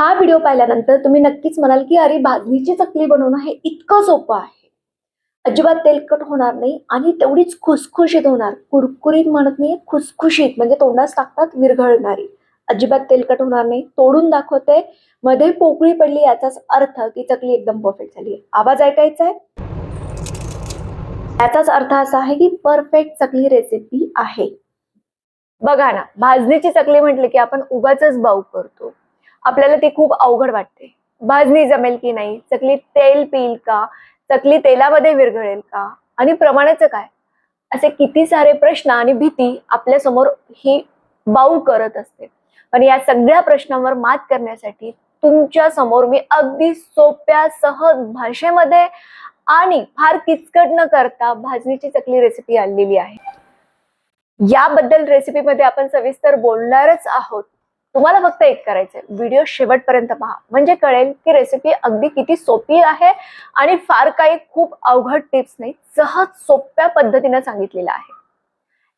हा व्हिडिओ पाहिल्यानंतर तुम्ही नक्कीच म्हणाल की अरे भाजणीची चकली बनवणं हे इतकं सोपं आहे. अजिबात तेलकट होणार नाही आणि तेवढीच खुसखुशीत होणार. कुरकुरीत म्हणत नाही खुसखुशीत म्हणजे तोंडात टाकतात विरघळणारी. अजिबात तेलकट होणार नाही. तोडून दाखवते. मध्ये पोकळी पडली याचाच अर्थ की चकली एकदम परफेक्ट झाली आवाज ऐकायचा आहे? याचाच अर्थ असा आहे की परफेक्ट चकली रेसिपी आहे. बघा ना भाजणीची चकली म्हटली की आपण उगाच बाऊ करतो. आपल्याला ती खूप अवघड वाटते. भाजणी जमेल की नाही? चकली तेल पिईल का? चकली तेलामध्ये विरघळेल का? आणि प्रमाणाचं काय? असे किती सारे प्रश्न आणि भीती आपल्यासमोर ही बाऊ करत असते. पण या सगळ्या प्रश्नांवर मात करण्यासाठी तुमच्यासमोर मी अगदी सोप्या सहज भाषेमध्ये आणि फार किचकट न करता भाजणीची चकली रेसिपी आणलेली आहे. याबद्दल रेसिपीमध्ये आपण सविस्तर बोलणारच आहोत. तुम्हाला फक्त एक करायचंय. व्हिडिओ शेवटपर्यंत पहा. म्हणजे कळेल की रेसिपी अगदी किती सोपी आहे आणि फार काही खूप अवघड टिप्स नाही सहज सोप्या पद्धतीने सांगितलेलं आहे.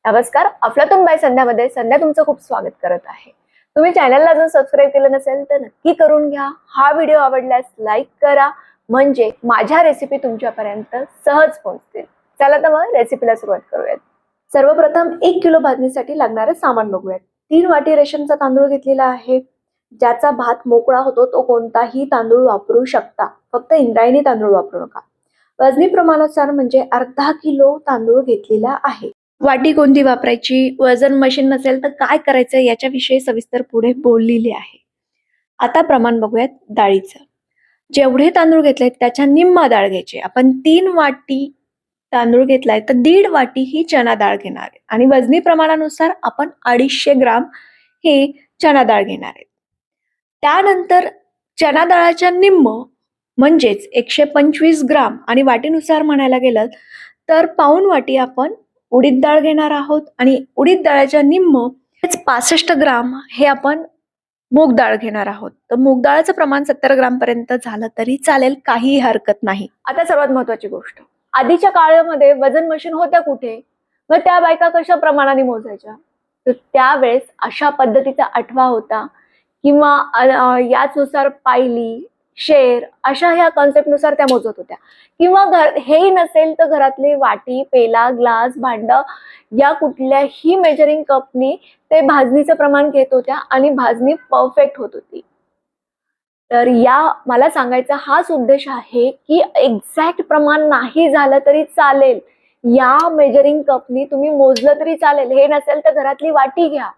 नमस्कार अफलातून बाय संध्यामध्ये. संध्या तुमचं खूप स्वागत करत आहे. तुम्ही चॅनलला अजून सबस्क्राईब केलं नसेल तर नक्की करून घ्या. हा व्हिडिओ आवडल्यास लाईक करा. म्हणजे माझ्या रेसिपी तुमच्यापर्यंत सहज पोहोचतील. चला तर मग रेसिपीला सुरुवात करूयात. सर्वप्रथम एक किलो भाजणीसाठी लागणारे सामान बघूयात. तीन वाटी रेशनचा तांदूळ घेतलेला आहे. ज्याचा भात मोकळा होतो तो कोणताही तांदूळ वापरू शकता. फक्त इंद्रायणी तांदूळ वापरू नका. वजनी प्रमाणानुसार म्हणजे अर्धा किलो तांदूळ घेतलेला आहे. वाटी कोणती वापरायची? वजन मशीन नसेल तर काय करायचं? याच्याविषयी सविस्तर पुढे बोललेली आहे. आता प्रमाण बघूयात डाळीचं. जेवढे तांदूळ घेतले त्याच्या निम्मा डाळ घ्यायची. आपण तीन वाटी तांदूळ घेतलाय तर दीड वाटी ही चना डाळ घेणार आहे. आणि वजनी प्रमाणानुसार आपण अडीचशे ग्राम हे चना डाळ घेणार आहे. त्यानंतर चना डाळाच्या निम्म म्हणजेच एकशे पंचवीस ग्राम आणि वाटीनुसार म्हणायला गेलं तर पाऊन वाटी आपण उडीद डाळ घेणार आहोत आणि उडीद डाळाच्या निम्म पासष्ट ग्राम हे आपण मूग डाळ घेणार आहोत. तर मूग डाळाचं प्रमाण सत्तर ग्राम पर्यंत झालं तरी चालेल काही हरकत नाही. आता सर्वात महत्वाची गोष्ट. आधीच्या काळामध्ये वजन मशीन होत्या कुठे? मग त्या बायका कशा प्रमाणाने मोजायच्या? तर त्यावेळेस अशा पद्धतीचा आठवा होता किंवा याचनुसार पायली शेर अशा ह्या कॉन्सेप्टनुसार त्या मोजत होत्या. किंवा घर हेही नसेल तर घरातली वाटी पेला ग्लास भांड या कुठल्याही मेजरिंग कपनी ते भाजणीचं प्रमाण घेत होत्या आणि भाजणी परफेक्ट होत होती. तर या मला सांगायचा हाच उद्देश आहे की एक्झॅक्ट प्रमाण नाही झालं तरी चालेल. या मेजरिंग कपनी तुम्ही मोजलं तरी चालेल. हे नसेल तर घरातली वाटी घ्या.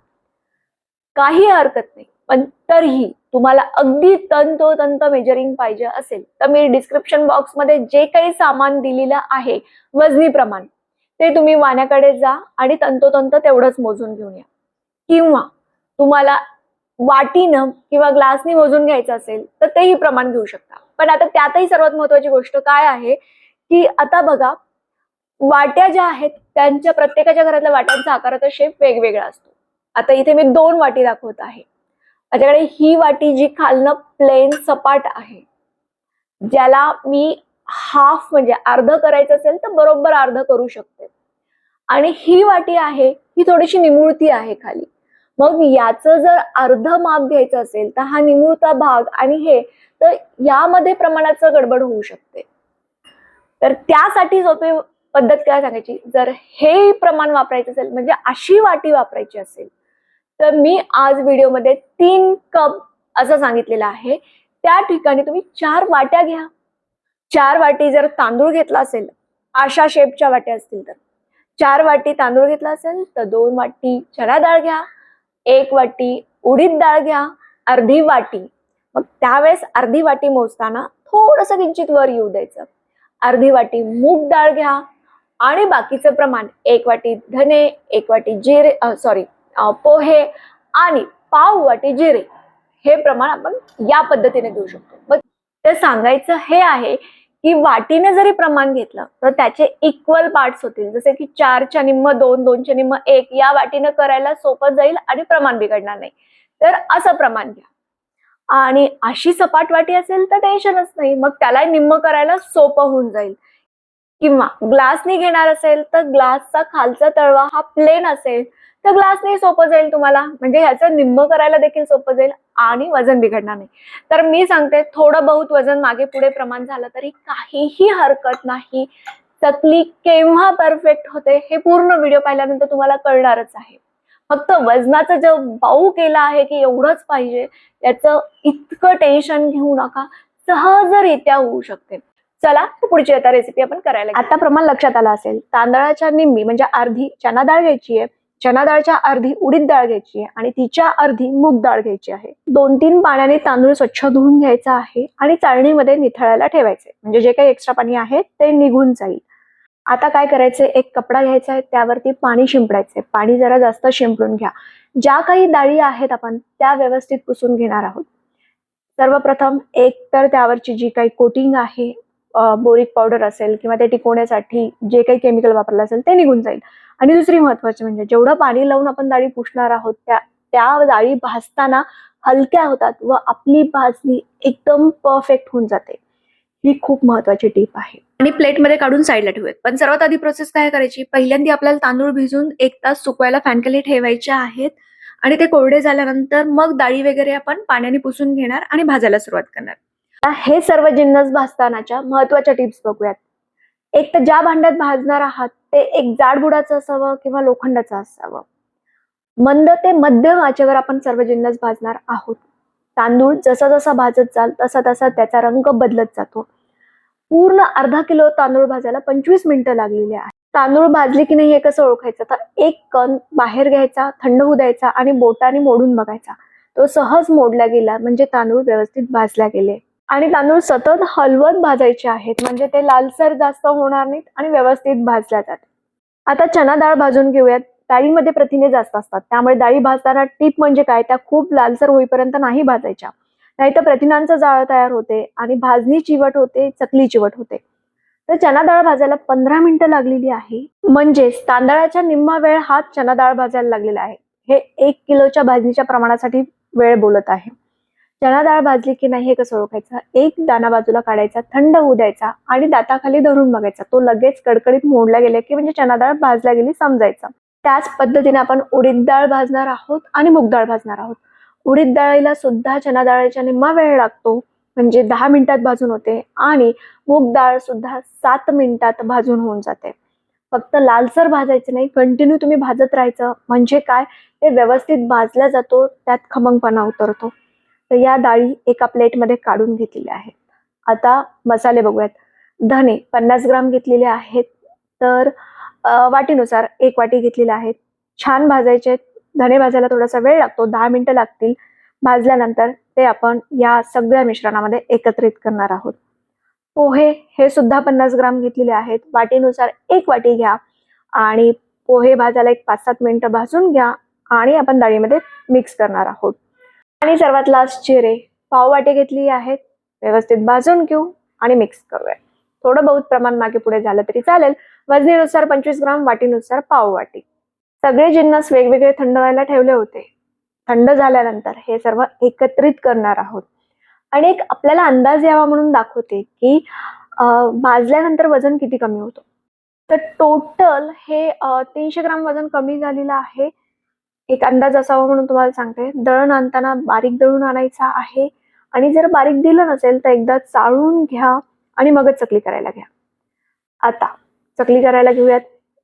काही हरकत नाही. पण तरीही तुम्हाला अगदी तंतोतंत मेजरिंग पाहिजे असेल. तर मी डिस्क्रिप्शन बॉक्समध्ये जे काही सामान दिलेलं आहे वजनी प्रमाण ते तुम्ही वाण्याकडे जा आणि तंतोतंत तेवढंच मोजून घेऊन या. किंवा तुम्हाला वाटीनं किंवा ग्लासनी मोजून घ्यायचं असेल तर तेही प्रमाण घेऊ शकता. पण आता त्यातही सर्वात महत्वाची गोष्ट काय आहे की आता बघा वाट्या ज्या आहेत त्यांच्या प्रत्येकाच्या घरातल्या वाट्यांचा आकाराचा शेप वेगवेगळा असतो. आता इथे मी दोन वाटी दाखवत आहे. माझ्याकडे ही वाटी जी खालनं प्लेन सपाट आहे ज्याला मी हाफ म्हणजे अर्ध करायचं असेल तर बरोबर अर्ध करू शकते. आणि ही वाटी आहे ही थोडीशी निमुळती आहे खाली. मग याचं जर अर्ध माप घ्यायचं असेल तर हा निमुळता भाग आणि हे तर यामध्ये प्रमाणाचं गडबड होऊ शकते. तर त्यासाठी सोपी पद्धत काय सांगायची? जर हे प्रमाण वापरायचं असेल म्हणजे अशी वाटी वापरायची असेल तर मी आज व्हिडिओमध्ये तीन कप असं सांगितलेलं आहे. त्या ठिकाणी तुम्ही चार वाट्या घ्या. चार वाटी जर तांदूळ घेतला असेल अशा शेपच्या वाट्या असतील तर. चार वाटी तांदूळ घेतला असेल तर दोन वाटी चणा डाळ घ्या. एक वाटी उडीद डाळ घ्या अर्धी वाटी. मग त्यावेळेस अर्धी वाटी मोजताना थोडस किंचित वर येऊ द्यायचं. अर्धी वाटी मूग डाळ घ्या आणि बाकीचं प्रमाण एक वाटी धने एक वाटी जिरे सॉरी पोहे आणि पाव वाटी जिरे. हे प्रमाण आपण या पद्धतीने घेऊ शकतो. मग ते सांगायचं हे आहे की वाटीने जरी प्रमाण घेतलं तर त्याचे इक्वल पार्ट्स होतील. जसे की चारच्या निम्म दोन दोनच्या निम्म एक या वाटीनं करायला सोपं जाईल आणि प्रमाण बिघडणार नाही. तर असं प्रमाण घ्या. आणि अशी सपाट वाटी असेल तर टेन्शनच नाही. मग त्याला निम्म करायला सोपं होऊन जाईल. किंवा ग्लासनी घेणार असेल तर ग्लासचा खालचा तळवा हा प्लेन असेल. तर ग्लासने सोपं जाईल तुम्हाला. म्हणजे ह्याचं निम्म करायला देखील सोपं जाईल आणि वजन बिघडणार नाही. तर मी सांगते थोडं बहुत वजन मागे पुढे प्रमाण झालं तरी काहीही हरकत नाही. चकली केव्हा परफेक्ट होते हे पूर्ण व्हिडिओ पाहिल्यानंतर तुम्हाला कळणारच आहे. फक्त वजनाचं जो बाऊ केला आहे की एवढंच पाहिजे त्याचं इतकं टेन्शन घेऊ नका. सहजरित्या होऊ शकते. चला पुढची आता रेसिपी आपण करायला आता प्रमाण लक्षात आलं असेल तांदळाच्या निम्मी म्हणजे अर्धी चना डाळ घ्यायची आहे चना डाळच्या अर्धी उडीद डाळ घ्यायची आहे आणि तिच्या अर्धी मूग डाळ घ्यायची आहे. दोन तीन पाण्याने तांदूळ स्वच्छ धुवून घ्यायचा आहे आणि चाळणीमध्ये निथळायला ठेवायचे. म्हणजे जे काही एक्स्ट्रा पाणी आहे ते निघून जाईल. आता काय करायचंय एक कपडा घ्यायचा आहे त्यावरती पाणी शिंपडायचंय पाणी जरा जास्त शिंपडून घ्या. ज्या काही डाळी आहेत आपण त्या व्यवस्थित पुसून घेणार आहोत. सर्वप्रथम एक तर त्यावरची जी काही कोटिंग आहे बोरिक पावडर असेल किंवा ते टिकवण्यासाठी जे काही केमिकल वापरलं असेल ते निघून जाईल. आणि दुसरी महत्वाची म्हणजे जेवढं पाणी लावून आपण डाळी पुसणार आहोत त्या त्या डाळी भाजताना हलक्या होतात व आपली भाजणी एकदम परफेक्ट होऊन जाते. ही खूप महत्वाची टीप आहे. आणि प्लेटमध्ये काढून साईडला ठेवूयात. पण सर्वात आधी प्रोसेस काय करायची? पहिल्यांदा आपल्याला तांदूळ भिजून एक तास सुकवायला फॅनखाली ठेवायचे आहेत. आणि ते कोरडे झाल्यानंतर मग डाळी वगैरे आपण पाण्याने पुसून घेणार आणि भाजायला सुरुवात करणार. हे सर्व जिन्नस भाजतानाच्या महत्त्वाच्या टिप्स बघूयात. एक तर ज्या भांड्यात भाजणार आहात ते एक जाड बुडाचं असावं किंवा लोखंडाचं असावं. मंद ते मध्यम आचेवर आपण सर्व जिन्नस भाजणार आहोत. तांदूळ जसा जसा भाजत जाल तसा तसा त्याचा रंग बदलत जातो. पूर्ण अर्धा किलो तांदूळ भाजायला पंचवीस मिनिटं लागलेली आहे तांदूळ भाजले की नाही हे कसं ओळखायचं? तर एक कण बाहेर घ्यायचा थंड होऊ द्यायचा आणि बोटाने मोडून बघायचा. तो सहज मोडला गेला म्हणजे तांदूळ व्यवस्थित भाजला गेले. आणि तांदूळ सतत हलवत भाजायचे आहेत. म्हणजे ते लालसर जास्त होणार नाहीत आणि व्यवस्थित भाजल्या जातात. आता चना डाळ भाजून घेऊयात. डाळीमध्ये प्रथिने जास्त असतात. त्यामुळे डाळी भाजताना टीप म्हणजे काय? त्या खूप लालसर होईपर्यंत नाही भाजायच्या. नाहीतर प्रथिनांचं जाळं तयार होते आणि भाजणी चिवट होते चकली चिवट होते. तर चना डाळ भाजायला पंधरा मिनिटं लागलेली आहे. म्हणजेच तांदळाच्या निम्मा वेळ हा चना डाळ भाजायला लागलेला आहे. हे एक किलोच्या भाजणीच्या प्रमाणासाठी वेळ बोलत आहे. चणा डाळ भाजली की नाही हे कसं ओळखायचं? एक दाना बाजूला काढायचा थंड होऊ द्यायचा आणि दाताखाली धरून बघायचा. तो लगेच कडकडीत मोडला गेला की म्हणजे चना डाळ भाजला गेली समजायचं. त्याच पद्धतीने आपण उडीद डाळ भाजणार आहोत आणि मूग डाळ भाजणार आहोत. उडीद डाळीला सुद्धा चना डाळीच्या निम्मा वेळ लागतो म्हणजे दहा मिनिटात भाजून होते आणि मूग डाळ सुद्धा सात मिनिटात भाजून होऊन जाते. फक्त लालसर भाजायचं नाही कंटिन्यू तुम्ही भाजत राहायचं. म्हणजे काय? ते व्यवस्थित भाजला जातो त्यात खमंगपणा उतरतो. तर या डाळी एका प्लेटमध्ये काढून घेतलेल्या आहेत. आता मसाले बघूयात. धने पन्नास ग्राम घेतलेले आहेत. तर वाटीनुसार एक वाटी घेतलेले आहेत. छान भाजायचे आहेत. धने भाजायला थोडासा वेळ लागतो. दहा मिनिटं लागतील. भाजल्यानंतर ते आपण या सगळ्या मिश्रणामध्ये एकत्रित करणार आहोत. पोहे हे सुद्धा पन्नास ग्राम घेतलेले आहेत. वाटीनुसार एक वाटी घ्या आणि पोहे भाजायला एक पाच सात मिनिटं भाजून घ्या आणि आपण डाळीमध्ये मिक्स करणार आहोत. आणि सर्वात लास्ट जिरे. पाववाटी घेतली आहेत. व्यवस्थित भाजून घेऊ आणि मिक्स करूया. थोडं बहुत प्रमाण मागे पुढे झालं तरी चालेल. वजनीनुसार पंचवीस ग्राम वाटीनुसार पाव वाटी. सगळे जिन्नस वेगवेगळे थंड व्हायला ठेवले होते. थंड झाल्यानंतर हे सर्व एकत्रित करणार आहोत. आणि एक आपल्याला अंदाज यावा म्हणून दाखवते की भाजल्यानंतर वजन किती कमी होतं. तर टोटल हे तीनशे ग्राम वजन कमी झालेलं आहे. एक अंदाज असावा म्हणून तुम्हाला सांगते. दळण आणताना बारीक दळून आणायचा आहे आणि जर बारीक दिलं नसेल तर एकदा चाळून घ्या आणि मगच चकली करायला घ्या. आता चकली करायला घेऊयात.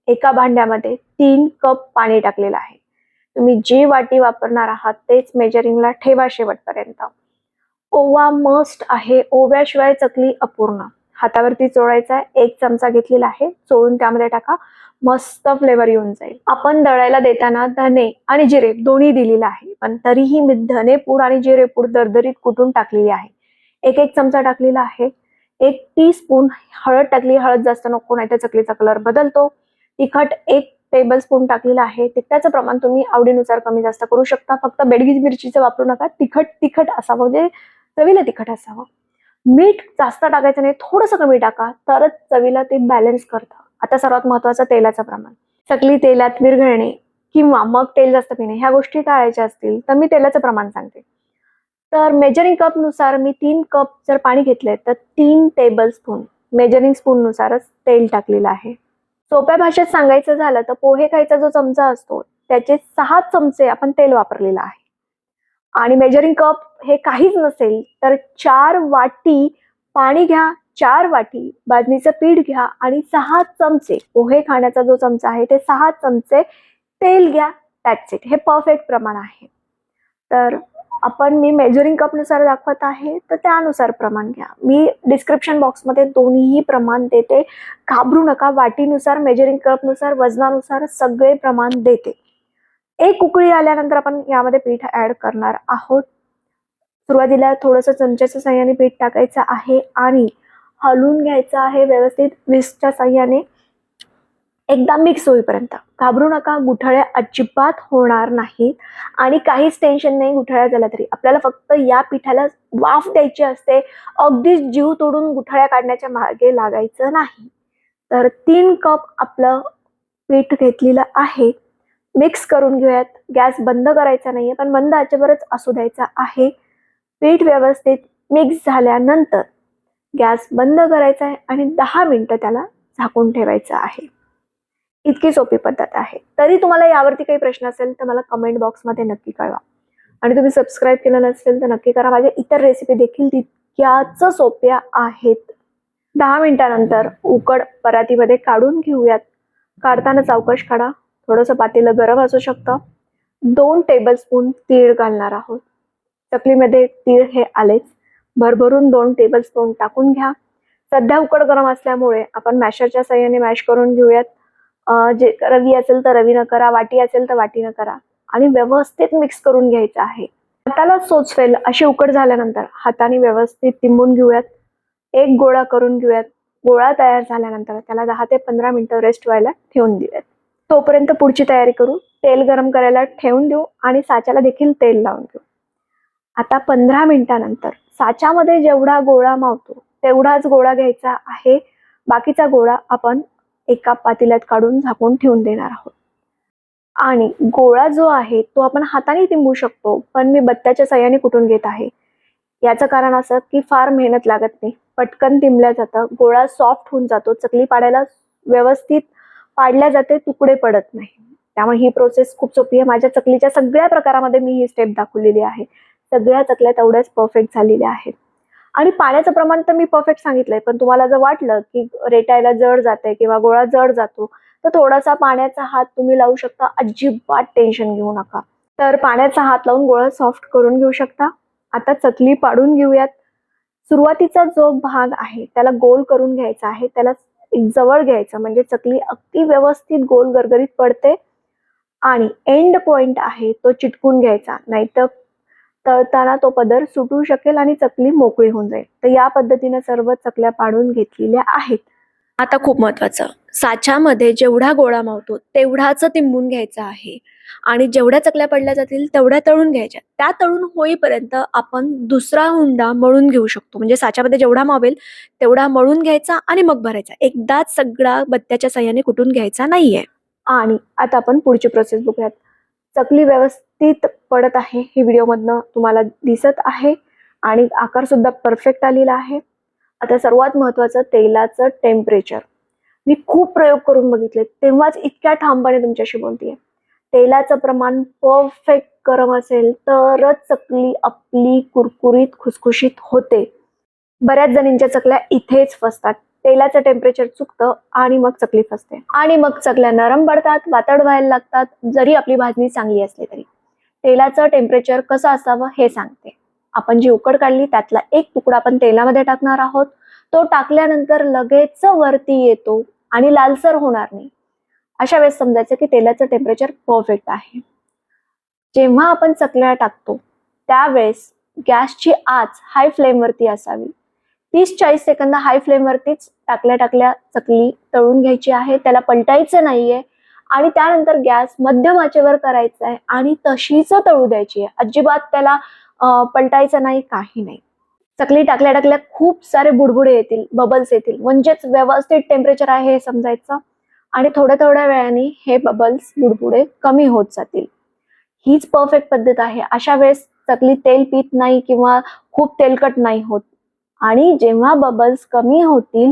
एका भांड्यामध्ये तीन कप पाणी टाकलेलं आहे. तुम्ही जी वाटी वापरणार आहात तेच मेजरिंगला ठेवा शेवटपर्यंत. ओवा मस्ट आहे. ओव्याशिवाय चकली अपूर्ण. हातावरती चोळायचा आहे एक चमचा घेतलेला आहे. चोळून त्यामध्ये टाका. मस्त फ्लेवर येऊन जाईल. आपण दळायला देताना धने आणि जिरे दोन्ही दिलेलं आहे. पण तरीही मी धने पूड आणि जिरे पूड दरदरीत कुटून टाकलेली आहे. एक एक चमचा टाकलेला आहे. एक टी स्पून हळद टाकली हळद जास्त नको नाही तर चकलीचा कलर बदलतो. तिखट एक टेबल स्पून टाकलेलं आहे. तिखटाचं प्रमाण तुम्ही आवडीनुसार कमी जास्त करू शकता. फक्त बेडगी मिरचीचं वापरू नका. तिखट तिखट असावं म्हणजे चवीला तिखट असावं. मीठ जास्त टाकायचं नाही थोडंसं कमी टाका तरच चवीला ते बॅलन्स करतं. आता सर्वात महत्वाचं तेलाचं प्रमाण. चकली तेलात विरघळणे किंवा मग तेल जास्त पिणे ह्या गोष्टी टाळायच्या असतील तर मी तेलाचं प्रमाण सांगते. तर मेजरिंग कपनुसार मी तीन कप जर पाणी घेतले तर तीन टेबल स्पून मेजरिंग स्पूननुसारच तेल टाकलेलं आहे. सोप्या भाषेत सांगायचं झालं तर पोहे खायचा जो चमचा असतो त्याचे सहा चमचे आपण तेल वापरलेलं आहे. आणि मेजरिंग कप हे काहीच नसेल तर चार वाटी पाणी घ्या चार वाटी बाजरीचं पीठ घ्या आणि सहा चमचे पोहे खाण्याचा जो चमचा आहे ते सहा चमचे तेल घ्या. दॅट्स इट हे परफेक्ट प्रमाण आहे. तर आपण मी मेजरिंग कपनुसार दाखवत आहे तर त्यानुसार प्रमाण घ्या. मी डिस्क्रिप्शन बॉक्समध्ये दोन्हीही प्रमाण देते. घाबरू नका. वाटीनुसार मेजरिंग कपनुसार वजनानुसार सगळे प्रमाण देते. एक उकळी आल्यानंतर आपण यामध्ये पीठ ॲड करणार आहोत. सुरुवातीला थोडंसं चमच्याच्या साह्याने पीठ टाकायचं आहे आणि हलवून घ्यायचं आहे व्यवस्थित विस्कच्या साह्याने. एकदा मिक्स होईपर्यंत. घाबरू नका गुठळ्या अजिबात होणार नाहीत. आणि काहीच टेन्शन नाही गुठळ्या झाल्या तरी. आपल्याला फक्त या पिठाला वाफ द्यायची असते. अगदीच जीव तोडून गुठळ्या काढण्याच्या मागे लागायचं नाही. तर तीन कप आपलं पीठ घेतलेलं आहे. मिक्स करून घेऊयात. गॅस बंद करायचा नाही आहे पण बंद आचेवरच असू द्यायचा आहे. पीठ व्यवस्थित मिक्स झाल्यानंतर गॅस बंद करायचा आहे आणि दहा मिनटं त्याला झाकून ठेवायचं आहे. इतकी सोपी पद्धत आहे. तरी तुम्हाला यावरती काही प्रश्न असेल तर मला कमेंट बॉक्समध्ये नक्की कळवा. आणि तुम्ही सबस्क्राईब केलं नसेल तर नक्की करा. माझ्या इतर रेसिपी देखील तितक्याच सोप्या आहेत. दहा मिनिटानंतर उकड परातीमध्ये काढून घेऊयात. काढताना चौकश काढा. थोडंसं पातेलं गरम असू शकतं. दोन टेबलस्पून तीळ घालणार आहोत. चकलीमध्ये तीळ हे आलेच. भरभरून दोन टेबलस्पून टाकून घ्या. सध्या उकड गरम असल्यामुळे आपण मॅशरच्या सहाय्याने मॅश करून घेऊयात. जे रवी असेल तर रवीनं करा वाटी असेल तर वाटीनं करा आणि व्यवस्थित मिक्स करून घ्यायचं आहे. हाताला सोचवेल अशी उकड झाल्यानंतर हाताने व्यवस्थित तिंबून घेऊयात. एक गोळा करून घेऊयात. गोळा तयार झाल्यानंतर त्याला दहा ते पंधरा मिनिटं रेस्ट व्हायला ठेवून देऊयात. तोपर्यंत पुढची तयारी करू. तेल गरम करायला ठेवून देऊ आणि साच्याला देखील तेल लावून घेऊ. आता पंधरा मिनिटानंतर साच्यामध्ये जेवढा गोळा मावतो तेवढाच गोळा घ्यायचा आहे. बाकीचा गोळा आपण एका पातेल्यात काढून झाकून ठेवून देणार आहोत. आणि गोळा जो आहे तो आपण हाताने तिंबू शकतो पण मी बत्त्याच्या सहाय्याने कुठून घेत आहे? याचं कारण असं की फार मेहनत लागत नाही. पटकन तिंबल्या जातं गोळा सॉफ्ट होऊन जातो चकली पाडायला व्यवस्थित पाडल्या जाते तुकडे पडत नाही. त्यामुळे ही प्रोसेस खूप सोपी आहे. माझ्या चकलीच्या सगळ्या प्रकारामध्ये मी ही स्टेप दाखवलेली आहे. सगळ्या चकल्या तेवढ्याच परफेक्ट झालेल्या आहेत. आणि पाण्याचं प्रमाण तर मी परफेक्ट सांगितलंय पण तुम्हाला जर वाटलं की रेटायला जड जाते किंवा गोळा जड जातो तर थोडासा पाण्याचा हात तुम्ही लावू शकता. अजिबात टेन्शन घेऊ नका. तर पाण्याचा हात लावून गोळा सॉफ्ट करून घेऊ शकता. आता चकली पाडून घेऊयात. सुरुवातीचा जो भाग आहे त्याला गोल करून घ्यायचा आहे. त्याला एक जवळ घ्यायचं म्हणजे चकली अगदी व्यवस्थित गोल गरगरीत पडते. आणि एंड पॉइंट आहे तो चिटकून घ्यायचा. नाहीतर तळताना तो पदर सुटू शकेल आणि चकली मोकळी होऊन जाईल. तर या पद्धतीने सर्व चकल्या पाडून घेतलेल्या आहेत. आता खूप महत्वाचं. साच्यामध्ये जेवढा गोळा मावतो तेवढाच तिंबून घ्यायचा आहे. आणि जेवढ्या चकल्या पडल्या जातील तेवढ्या तळून घ्यायच्या. त्या तळून होईपर्यंत आपण दुसरा हुंडा मळून घेऊ शकतो. म्हणजे साच्यामध्ये जेवढा मावेल तेवढा मळून घ्यायचा आणि मग भरायचा. एकदाच सगळा बत्त्याच्या साह्याने कुटून घ्यायचा नाहीये. आणि आता आपण पुढची प्रोसेस बघूयात. चकली व्यवस्थित पडत आहे ही व्हिडिओमधनं तुम्हाला दिसत आहे आणि आकार सुद्धा परफेक्ट आलेला आहे. आता सर्वात महत्त्वाचं तेलाचं टेम्परेचर मी खूप प्रयोग करून बघितले तेव्हाच इतक्या ठामपणे तुमच्याशी बोलतेय. तेलाचं प्रमाण परफेक्ट गरम असेल तरच चकली आपली कुरकुरीत खुसखुशीत होते. बऱ्याच जणींच्या चकल्या इथेच फसतात. तेलाचं टेम्परेचर चुकतं आणि मग चकली फसते. आणि मग चकल्या नरम पडतात वातड व्हायला लागतात जरी आपली भाजणी चांगली असली तरी. तेलाचं टेम्परेचर कसं असावं हे सांगते. आपण जी उकड काढली त्यातला एक तुकडा आपण तेलामध्ये टाकणार आहोत. तो टाकल्यानंतर लगेच वरती येतो आणि लालसर होणार नाही. अशा वेळेस समजायचं की तेलाचं टेम्परेचर परफेक्ट आहे. जेव्हा आपण चकल्या टाकतो त्यावेळेस गॅसची आच हाय फ्लेमवरती असावी. तीस चाळीस सेकंद हाय फ्लेमवरतीच टाकल्या टाकल्या चकली तळून घ्यायची आहे. त्याला पलटायचं नाहीये. आणि त्यानंतर गॅस मध्यम आचेवर करायचा आहे आणि तशीच तळू द्यायची आहे. अजिबात त्याला पलटायचं नाही काही नाही. चकली टाकल्या टाकल्या खूप सारे बुडबुडे येतील बबल्स येतील. म्हणजेच व्यवस्थित टेम्परेचर आहे हे समजायचं. आणि थोड्या थोड्या वेळाने हे बबल्स बुडबुडे कमी होत जातील. हीच परफेक्ट पद्धत आहे. अशा वेळेस चकली तेल पित नाही किंवा खूप तेलकट नाही होत. आणि जेव्हा बबल्स कमी होतील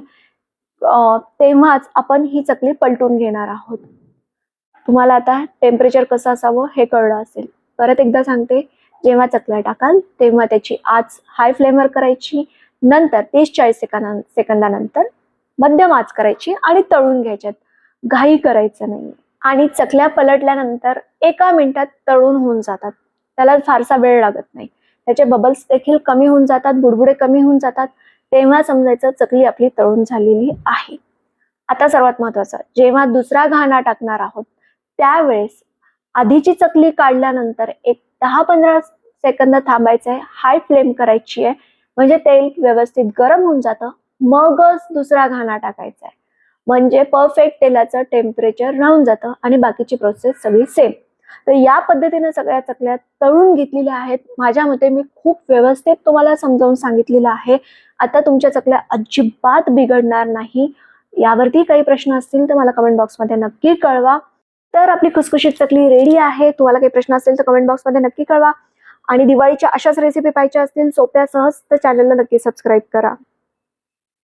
तेव्हाच आपण ही चकली पलटून घेणार आहोत. तुम्हाला आता टेम्परेचर कसं असावं हे कळलं असेल. परत एकदा सांगते जेव्हा चकल्या टाकाल तेव्हा त्याची आच हाय फ्लेमवर करायची नंतर तीस चाळीस सेकंदा सेकंदानंतर मध्यम आच करायची आणि तळून घ्यायच्यात. घाई करायचं नाही. आणि चकल्या पलटल्यानंतर एका मिनिटात तळून होऊन जातात. त्याला फारसा वेळ लागत नाही. त्याचे बबल्स देखील कमी होऊन जातात बुडबुडे कमी होऊन जातात. तेव्हा समजायचं चकली आपली तळून झालेली आहे. आता सर्वात महत्वाचं जेव्हा दुसरा घाणा टाकणार आहोत त्यावेळेस आधीची चकली काढल्यानंतर एक दहा पंधरा सेकंद थांबायचं आहे हाय फ्लेम करायची आहे. म्हणजे तेल व्यवस्थित गरम होऊन जातं मगच दुसरा घाणा टाकायचा आहे. म्हणजे परफेक्ट तेलाचं टेम्परेचर राहून जातं आणि बाकीची प्रोसेस सगळी सेम तर या पद्धतीने सगळ्या चकल्या तळून घेतलेल्या आहेत. माझ्या मते मी खूप व्यवस्थित तुम्हाला समजावून सांगितलेलं आहे. आता तुमच्या चकल्या अजिबात बिघडणार नाही. यावरती काही प्रश्न असतील तर मला कमेंट बॉक्समध्ये नक्की कळवा. तर आपली खुसखुशीत चकली रेडी आहे. तुम्हाला काही प्रश्न असेल तर कमेंट बॉक्समध्ये नक्की कळवा. आणि दिवाळीच्या अशाच रेसिपी पाहिजे असतील सोप्या सहज तर चॅनलला नक्की सबस्क्राईब करा.